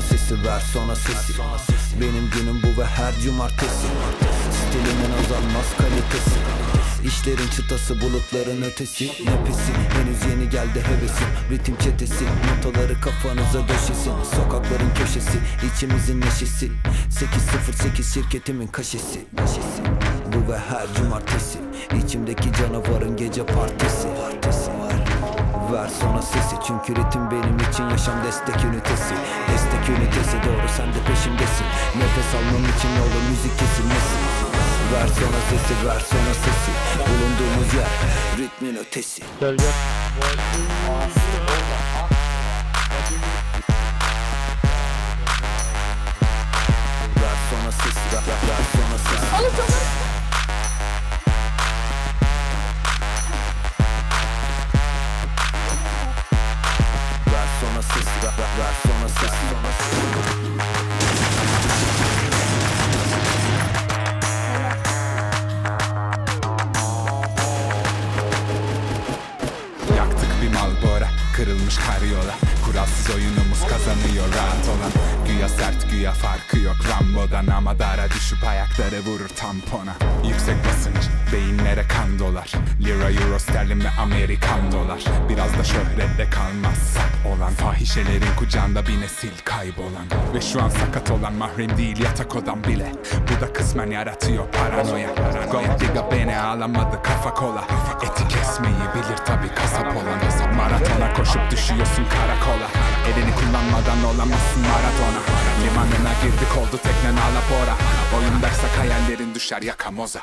sesi ver sonra sesi. Benim günüm bu ve her cumartesi. Stilimin azalmaz kalitesi. İşlerin çıtası bulutların ötesi. Nefesi henüz yeni geldi hevesim Ritim çetesi notaları kafanıza döşesin Sokakların köşesi içimizin neşesi. 808 şirketimin kaşesi. Bu ve her cumartesi. İçimdeki canavarın gece partisi. Ver sonra sesi. Çünkü ritim benim için yaşam destek ünitesi. Destek ünitesi doğru sen de peşimdesin. Nefes almam için yolda müzik kesilmesin Ver sonra sesi ver sonra sesi. Bulunduğumuz yer ritmin ötesi. Gel gel. Ver, sonra sesi Yaktık bir Malbora Kırılmış karyola. Kuralsız oyunumuz kazanıyor rahat olan Güya farkı yok. Rambo'dan ama dara düşüp ayakları vurur tampona. Yüksek basınç beyinlere kan dolar. Lira euro sterlin ve Amerikan dolar. Biraz da şöhrette kalmaz sap olan Fahişelerin kucağında bir nesil kaybolan. Ve şu an sakat olan mahrem değil yatak odam bile. Bu da kısmen yaratıyor paranoya. Gold digga beni ağlamadı kafa kola. Eti kesmeyi bilir tabi kasap olan. Maratona koşup düşüyorsun karakola. Elini kullanmadan olamazsın Maradona Limanına girdik oldu teknen alapora Oyundaysak hayallerin düşer yakamoza